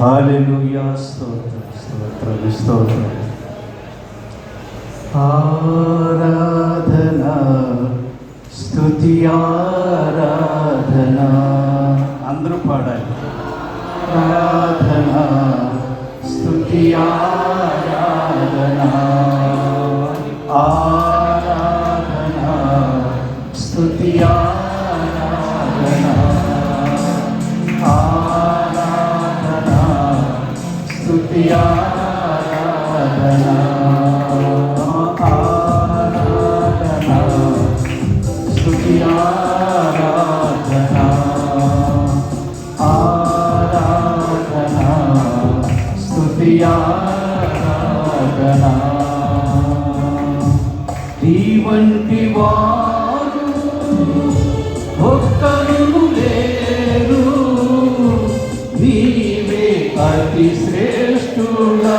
Hallelujah స్తోత్రం స్తోత్రం స్తోత్రం. ఆరాధన స్తుతి ఆరాధన. అందరూ పాడాలి. ఆరాధన స్తుతి ఆరాధన. ఆరాధన స్తుతి ఆరాధన. వంటి వారు ఒక్కరు లేరు. నీవే అతి శ్రేష్ఠుడా.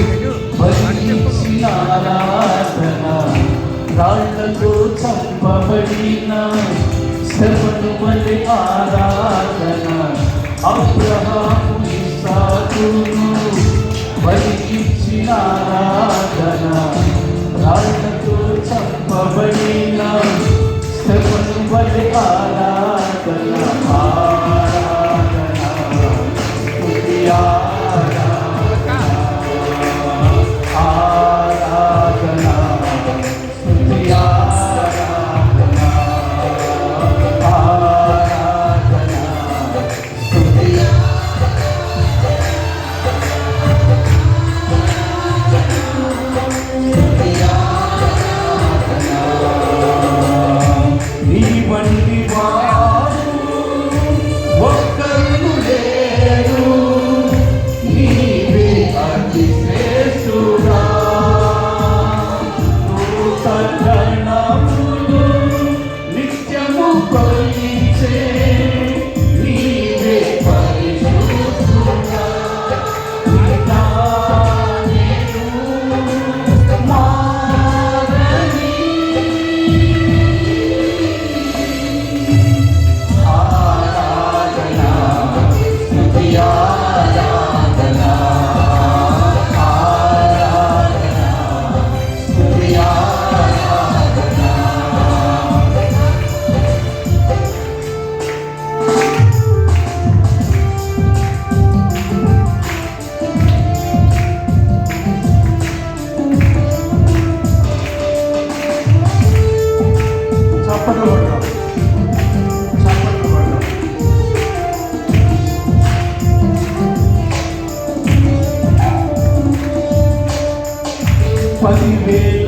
చంపబడిన శ్రమను వలె ఆరాధన. అబ్రహము ఇసాకును బలిచిన ఆరాధన రాళ్ళతో చంపబడిన శ్రమను వలె ఆరాధన Quase me